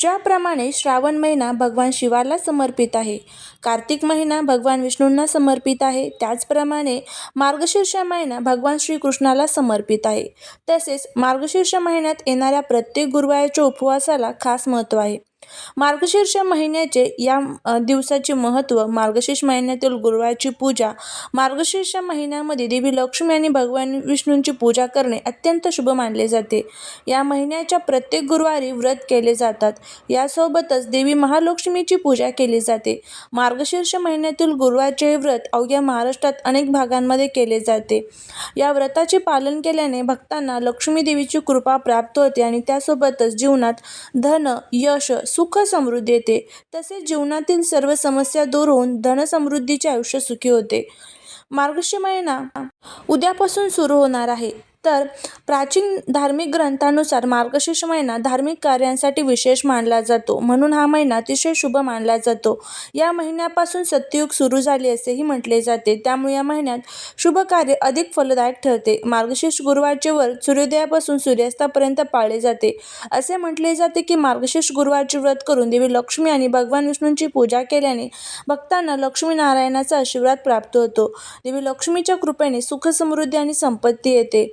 ज्याप्रमाणे श्रावण महिना भगवान शिवाला समर्पित आहे. कार्तिक महिना भगवान विष्णूंना समर्पित आहे. त्याचप्रमाणे मार्गशीर्ष महिना भगवान श्रीकृष्णाला समर्पित आहे. तसेच मार्गशीर्ष महिन्यात येणाऱ्या प्रत्येक गुरुवारच्या उपवासाला खास महत्त्व आहे. मार्गशीर्ष महिन्याचे या दिवसाचे महत्त्व मार्गशीर्ष महिन्यातील गुरुवारची पूजा मार्गशीर्ष महिन्यामध्ये देवी लक्ष्मी आणि भगवान विष्णूंची पूजा करणे अत्यंत शुभ मानले जाते. या महिन्याच्या प्रत्येक गुरुवारी व्रत केले जातात. यासोबतच देवी महालक्ष्मीची पूजा केली जाते. मार्गशीर्ष महिन्यातील गुरुवारचे व्रत अवघ्या महाराष्ट्रात अनेक भागांमध्ये केले जाते. या व्रताचे पालन केल्याने भक्तांना लक्ष्मी देवीची कृपा प्राप्त होते आणि त्यासोबतच जीवनात धन यश सुख समृद्धी येते. तसेच जीवनातील सर्व समस्या दूर होऊन धनसमृद्धीचे आयुष्य सुखी होते. मार्गशीर्ष महिना उद्यापासून सुरू होणार आहे. तर प्राचीन धार्मिक ग्रंथानुसार मार्गशीर्ष महिना धार्मिक कार्यांसाठी विशेष मानला जातो. म्हणून हा महिना अतिशय शुभ मानला जातो. या महिन्यापासून सत्ययुग सुरू झाले असेही म्हटले जाते. त्यामुळे या महिन्यात शुभ कार्य अधिक फलदायक ठरते. मार्गशीर्ष गुरुवारचे व्रत सूर्योदयापासून सूर्यास्तापर्यंत पाळले जाते. असे म्हटले जाते की मार्गशीर्ष गुरुवारचे व्रत करून देवी लक्ष्मी आणि भगवान विष्णूंची पूजा केल्याने भक्तांना लक्ष्मीनारायणाचा आशीर्वाद प्राप्त होतो. देवी लक्ष्मीच्या कृपेने सुख समृद्धी आणि संपत्ती येते.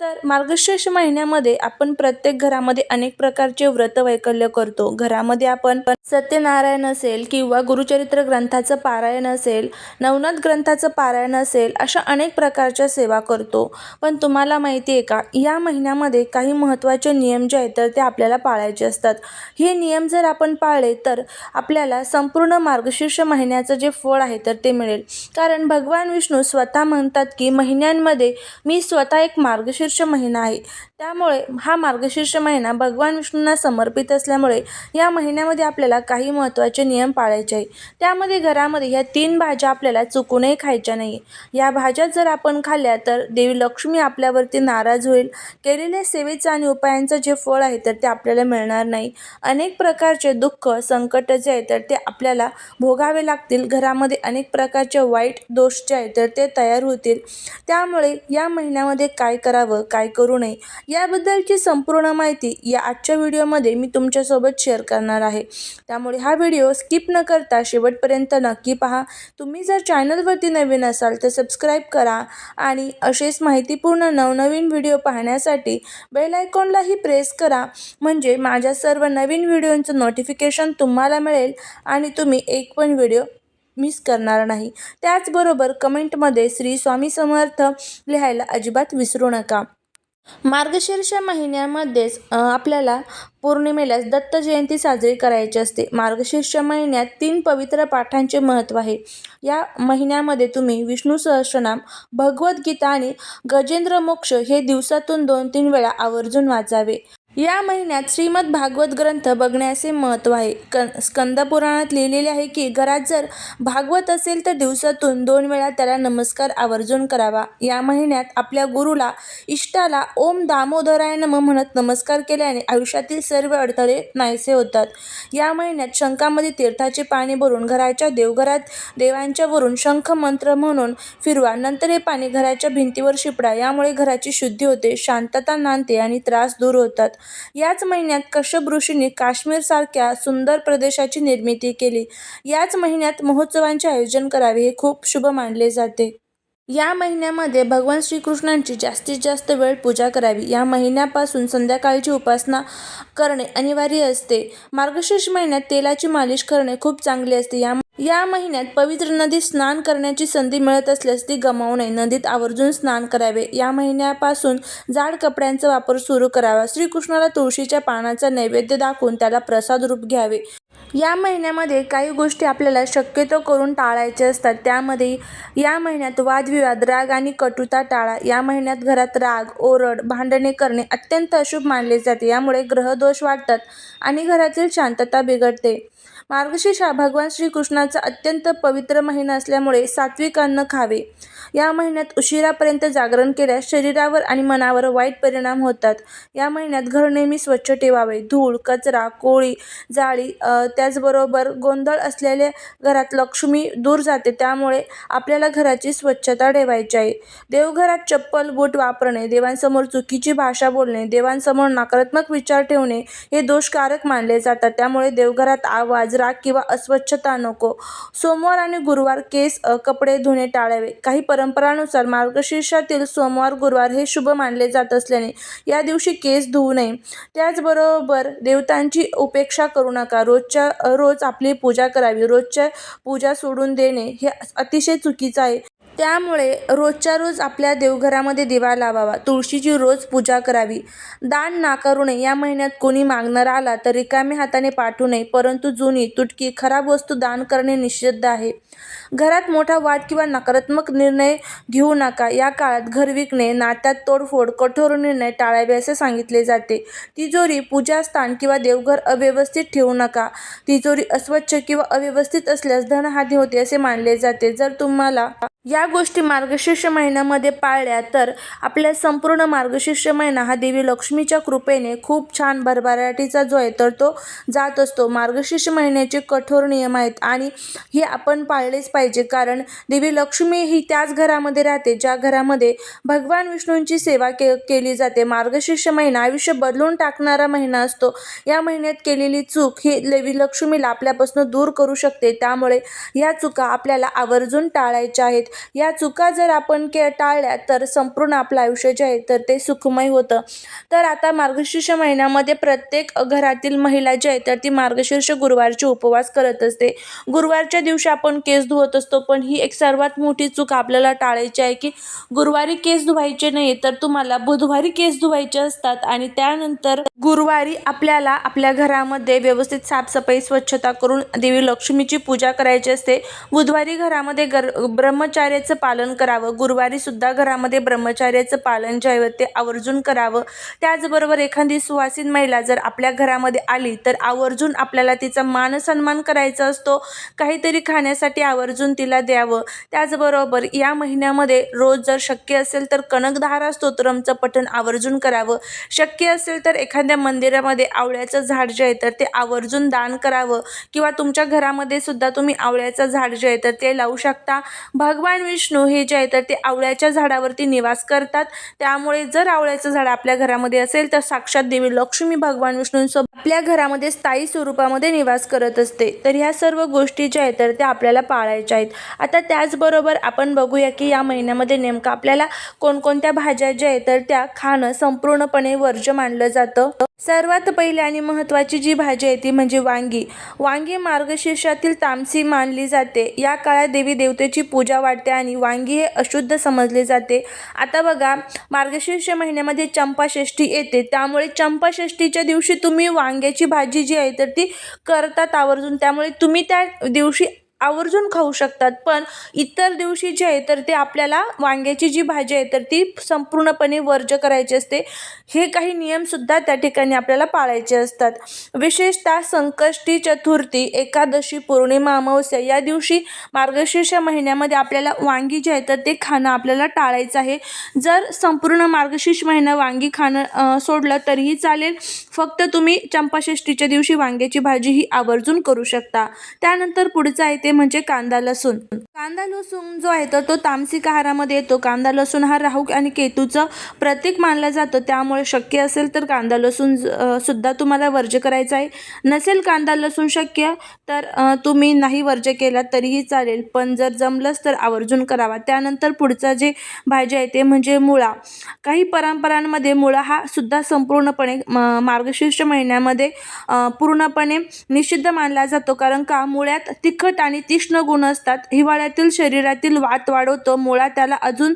तर मार्गशीर्ष महिन्यामध्ये आपण प्रत्येक घरामध्ये अनेक प्रकारचे व्रत वैकल्य करतो. घरामध्ये आपण सत्यनारायण असेल किंवा गुरुचरित्र ग्रंथाचं पारायण असेल नवनाथ ग्रंथाचं पारायण असेल अशा अनेक प्रकारच्या सेवा करतो. पण तुम्हाला माहिती आहे का या महिन्यामध्ये काही महत्त्वाचे नियम जे आहेत तर ते आपल्याला पाळायचे असतात. हे नियम जर आपण पाळले तर आपल्याला संपूर्ण मार्गशीर्ष महिन्याचं जे फळ आहे तर ते मिळेल. कारण भगवान विष्णू स्वतः म्हणतात की महिन्यांमध्ये मी स्वतः एक मार्गशीर्ष महिना आहे. त्यामुळे हा मार्गशीर्ष महिना भगवान विष्णूंना समर्पित असल्यामुळे या महिन्यामध्ये आपल्याला काही महत्त्वाचे नियम पाळायचे आहे त्यामध्ये घरामध्ये ह्या तीन भाज्या आपल्याला चुकूनही खायच्या नाही या भाज्या जर आपण खाल्ल्या तर देवी लक्ष्मी आपल्यावरती नाराज होईल. केलेल्या सेवेचं आणि उपायांचं जे फळ आहे तर ते आपल्याला मिळणार नाही. अनेक प्रकारचे दुःख संकट जे आहे तर ते आपल्याला भोगावे लागतील. घरामध्ये अनेक प्रकारचे वाईट दोष जे आहेत तर ते तयार होतील. त्यामुळे या महिन्यामध्ये काय करावं? काय करू नये याबद्दलची संपूर्ण माहिती या आजच्या व्हिडिओमध्ये मी तुमच्यासोबत शेअर करणार आहे. त्यामुळे हा व्हिडिओ स्किप न करता शेवटपर्यंत नक्की पहा. तुम्ही जर चॅनलवरती नवीन असाल तर सबस्क्राईब करा आणि असेच माहितीपूर्ण नवनवीन व्हिडिओ पाहण्यासाठी बेल आयकॉनलाही प्रेस करा. म्हणजे माझ्या सर्व नवीन व्हिडिओंचं नोटिफिकेशन तुम्हाला मिळेल आणि तुम्ही एक पण व्हिडिओ मिस करणार नाही. त्याचबरोबर कमेंटमध्ये श्री स्वामी समर्थ लिहायला अजिबात विसरू नका. मार्गशीर्ष महिन्यामध्येच आपल्याला पौर्णिमेलाच दत्त जयंती साजरी करायची असते. मार्गशीर्ष महिन्यात तीन पवित्र पाठांचे महत्त्व आहे. या महिन्यामध्ये तुम्ही विष्णू सहस्रनाम भगवद्गीता आणि गजेंद्र मोक्ष हे दिवसातून दोन तीन वेळा आवर्जून वाचावे. या महिन्यात श्रीमद भागवत ग्रंथ बघण्याचे महत्त्व आहे. क स्कंद पुराणात लिहिलेले आहे की घरात जर भागवत असेल तर दिवसातून दोन वेळा त्याला नमस्कार आवर्जून करावा. या महिन्यात आपल्या गुरुला इष्टाला ओम दामोदराय नम म्हणत नमस्कार केल्याने आयुष्यातील सर्व अडथळे नाहीसे होतात. या महिन्यात शंखामध्ये तीर्थाचे पाणी भरून घराच्या देवघरात देवांच्या वरून शंख मंत्र म्हणून फिरवा. नंतर हे पाणी घराच्या भिंतीवर शिपडा. यामुळे घराची शुद्धी होते शांतता नांदते आणि त्रास दूर होतात. याच महिन्यात कश्यप ऋषींनी काश्मीरसारख्या सुंदर प्रदेशाची निर्मिती केली. याच महिन्यात महोत्सवांचे आयोजन करावे हे खूप शुभ मानले जाते. या महिन्यामध्ये भगवान श्रीकृष्णांची जास्तीत जास्त वेळ पूजा करावी. या महिन्यापासून संध्याकाळची उपासना करणे अनिवार्य असते. मार्गशीर्ष महिन्यात तेलाची मालिश करणे खूप चांगले असते. या या महिन्यात पवित्र नदीत स्नान करण्याची संधी मिळत असल्यास ती गमावू नये. नदीत आवर्जून स्नान करावे. या महिन्यापासून जाड कपड्यांचा वापर सुरू करावा. श्रीकृष्णाला तुळशीच्या पानाचा नैवेद्य दाखवून त्याला प्रसाद रूप घ्यावे. या महिन्यामध्ये काही गोष्टी आपल्याला शक्यतो करून टाळायच्या असतात. त्यामध्ये या महिन्यात वादविवाद राग आणि कटुता टाळा. या महिन्यात घरात राग ओरड भांडणे करणे अत्यंत अशुभ मानले जाते. यामुळे ग्रहदोष वाढतात आणि घरातील शांतता बिघडते. मार्गशीर्ष हा भगवान श्रीकृष्णाचा अत्यंत पवित्र महिना असल्यामुळे सात्विक अन्न खावे. या महिन्यात उशिरापर्यंत जागरण केल्यास शरीरावर आणि मनावर वाईट परिणाम होतात. या महिन्यात घर नेहमी स्वच्छ ठेवावे. धूळ कचरा कोळी जाळी त्या त्याचबरोबर गोंधळ असलेल्या घरात लक्ष्मी दूर जाते. त्यामुळे आपल्याला घराची स्वच्छता ठेवायची आहे. देवघरात चप्पल बूट वापरणे देवांसमोर चुकीची भाषा बोलणे देवांसमोर नकारात्मक विचार ठेवणे हे दोषकारक मानले जातात. त्यामुळे देवघरात आवाज राग किंवा अस्वच्छता नको. सोमवार आणि गुरुवार केस कपडे धुणे टाळावे. काही परंपरानुसार मार्गशीर्षातील सोमवार गुरुवार हे शुभ मानले जात असल्याने या दिवशी केस धुवू नये. त्याचबरोबर देवतांची उपेक्षा करू नका. रोजच्या रोज आपली पूजा करावी. रोजच्या पूजा सोडून देणे हे अतिशय चुकीचं आहे. त्यामुळे रोजच्या रोज आपल्या देवघरामध्ये दिवा लावावा तुळशीची रोज पूजा करावी. दान नाकारू नये या महिन्यात कोणी मागणारा आला तर रिकाम्या हाताने पाठवू नये परंतु जुनी तुटकी खराब वस्तू दान करणे निषिद्ध आहे. घरात मोठा वाद किंवा नकारात्मक निर्णय घेऊ नका. या काळात घर विकणे नात्यात तोडफोड कठोर निर्णय टाळावे असे सांगितले जाते. तिजोरी पूजास्थान किंवा देवघर अव्यवस्थित ठेवू नका. तिजोरी अस्वच्छ किंवा अव्यवस्थित असल्यास धनहानी होते असे मानले जाते. जर तुम्हाला या गोष्टी मार्गशीर्ष महिन्यामध्ये पाळल्या तर आपल्या संपूर्ण मार्गशीर्ष महिना हा देवी लक्ष्मीच्या कृपेने खूप छान भरभराटीचा जो आहे तर तो जात असतो. मार्गशीर्ष महिन्याचे कठोर नियम आहेत आणि हे आपण पाळलेच पाहिजे. कारण देवी लक्ष्मी ही त्याच घरामध्ये राहते ज्या घरामध्ये भगवान विष्णूंची सेवा के केली जाते. मार्गशीर्ष महिना आयुष्य बदलून टाकणारा महिना असतो. या महिन्यात केलेली चूक ही देवी लक्ष्मीला आपल्यापासून दूर करू शकते. त्यामुळे या चुका आपल्याला आवर्जून टाळायच्या आहेत. या चुका जर आपण के टाळल्या तर संपूर्ण आपलं आयुष्य जे आहे तर ते सुखमय होतं. तर आता मार्गशीर्ष महिन्यामध्ये प्रत्येक घरातील महिला जी आहे तर ती मार्गशीर्ष गुरुवारचे उपवास करत असते. गुरुवारच्या दिवशी आपण केस धुवत असतो पण ही एक सर्वात मोठी चूक आपल्याला टाळायची आहे की गुरुवारी केस धुवायचे नाही तर तुम्हाला बुधवारी केस धुवायचे असतात आणि त्यानंतर गुरुवारी आपल्याला आपल्या घरामध्ये व्यवस्थित साफसफाई स्वच्छता करून देवी लक्ष्मीची पूजा करायची असते. बुधवारी घरामध्ये गर ब्रह्मचारी ब्रह्मचार्याचं पालन करावं. गुरुवारी सुद्धा घरामध्ये ब्रह्मचार्याचं पालन जे आहे ते आवर्जून करावं. त्याचबरोबर एखादी सुवासीन महिला जर आपल्या घरामध्ये आली तर आवर्जून आपल्याला तिचा मानसन्मान करायचा असतो. काहीतरी खाण्यासाठी आवर्जून तिला द्यावं. त्याचबरोबर या महिन्यामध्ये रोज जर शक्य असेल तर कनकधारा स्तोत्रमचं पठण आवर्जून करावं. शक्य असेल तर एखाद्या मंदिरामध्ये आवळ्याचं झाड जे आहे तर ते आवर्जून दान करावं. किंवा तुमच्या घरामध्ये सुद्धा तुम्ही आवळ्याचं झाड जे आहे तर ते लावू शकता. भगवान विष्णू हे जे आहे तर ते आवळ्याच्या झाडावरती निवास करतात. त्यामुळे जर आवळ्याचं झाड आपल्या घरामध्ये असेल तर साक्षात देवी लक्ष्मी भगवान विष्णूंसोबत आपल्या घरामध्ये स्थायी स्वरूपामध्ये निवास करत असते. तर ह्या सर्व गोष्टी ज्या आहेत तर त्या आपल्याला पाळायच्या आहेत. आता त्याचबरोबर आपण बघूया की या महिन्यामध्ये नेमकं आपल्याला कोणकोणत्या भाज्या ज्या आहेत तर त्या खाणं संपूर्णपणे वर्ज्य मानलं जातं. सर्वात पहिली आणि महत्त्वाची जी भाजी आहे ती म्हणजे वांगी. वांगी मार्गशीर्षातील तामसी मानली जाते. या काळात देवी देवतेची पूजा वाटते आणि वांगी हे अशुद्ध समजले जाते. आता बघा मार्गशीर्ष महिन्यामध्ये चंपाषष्ठी येते. त्यामुळे चंपाषष्ठीच्या दिवशी तुम्ही वांग्याची भाजी जी आहे तर ती करतात आवर्जून. त्यामुळे तुम्ही त्या दिवशी आवर्जून खाऊ शकतात. पण इतर दिवशी जे आहे तर ते आपल्याला वांग्याची जी भाजी आहे तर ती संपूर्णपणे वर्ज्य करायची असते. हे काही नियमसुद्धा त्या ठिकाणी आपल्याला पाळायचे असतात. विशेषतः संकष्टी चतुर्थी एकादशी पौर्णिमा अमावस्या या दिवशी मार्गशीर्ष महिन्यामध्ये आपल्याला वांगी जे आहे तर ते खाणं आपल्याला टाळायचं आहे. जर संपूर्ण मार्गशीर्ष महिना वांगी खाणं सोडलं तरीही चालेल. फक्त तुम्ही चंपाषष्टीच्या दिवशी वांग्याची भाजी ही आवर्जून करू शकता. त्यानंतर पुढचं आहे ते म्हणजे कांदा लसूण. कांदा लसूण जो आहे तर तो तामसिक आहारामध्ये येतो. कांदा लसूण हा राहू आणि केतूचं प्रतीक मानला जातं. त्यामुळे शक्य असेल तर कांदा लसूण सुद्धा तुम्हाला वर्ज्य करायचा आहे. नसेल कांदा लसूण शक्य तर तुम्ही नाही वर्ज्य केला तरीही चालेल. पण जर जमलंच तर आवर्जून करावा. त्यानंतर पुढचा जे भाजी आहे ते म्हणजे मुळा. काही परंपरांमध्ये मुळा हा सुद्धा संपूर्णपणे म- मार्गशीर्ष महिन्यामध्ये पूर्णपणे निषिद्ध मानला जातो. कारण का? मुळ्यात तिखट आणि आणि तीक्ष्ण गुण असतात. हिवाळ्यातील शरीरातील वात वाढवतो. मुळा त्याला अजून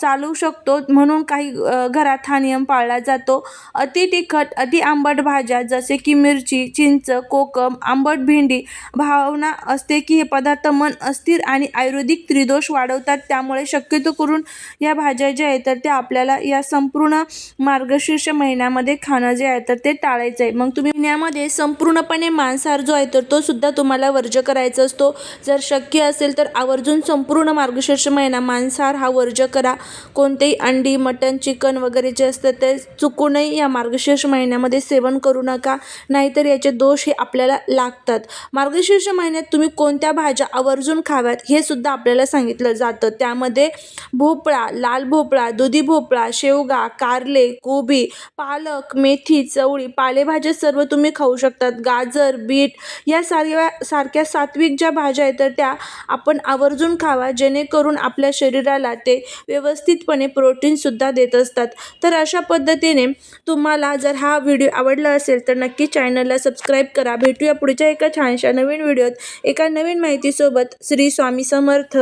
चालू शकतो. म्हणून काही घरात हा नियम पाळला जातो. अति तिखट अति आंबट भाज्या जसे की मिरची चिंच कोकम आंबट भेंडी भावना असते की हे पदार्थ मन अस्थिर आणि आयुर्वेदिक त्रिदोष वाढवतात. त्यामुळे शक्यतो करून या भाज्या ज्या आहेत तर त्या आपल्याला या संपूर्ण मार्गशीर्ष महिन्यामध्ये खाणं जे आहे तर ते टाळायचं आहे. मग तुम्ही महिन्यामध्ये संपूर्णपणे मांसाहार जो आहे तर तो सुद्धा तुम्हाला वर्ज करायचा असतो. जर शक्य असेल तर आवर्जून संपूर्ण मार्गशीर्ष महिना मांसाहार हा वर्ज करा. कोणतेही अंडी मटण चिकन वगैरे जे असतं ते चुकूनही या मार्गशीर्ष महिन्यामध्ये सेवन करू नका. नाहीतर याचे दोष हे आपल्याला लागतात. मार्गशीर्ष महिन्यात तुम्ही कोणत्या भाज्या आवर्जून खाव्यात हे सुद्धा आपल्याला सांगितलं जातं. त्यामध्ये भोपळा लाल भोपळा दुधी भोपळा शेवगा कारले कोबी पालक मेथी चवळी पालेभाज्या सर्व तुम्ही खाऊ शकतात. गाजर बीट या साऱ्या सारख्या सात्विक ज्या भाज्या आहेत तर त्या आपण आवर्जून खावा जेणेकरून आपल्या शरीराला ते व्यवस्थितपणे प्रोटीनसुद्धा देत असतात. तर अशा पद्धतीने तुम्हाला जर हा व्हिडिओ आवडला असेल तर नक्की चॅनलला सबस्क्राईब करा. भेटूया पुढच्या एका छानशा नवीन व्हिडिओत एका नवीन माहितीसोबत श्री स्वामी समर्थ.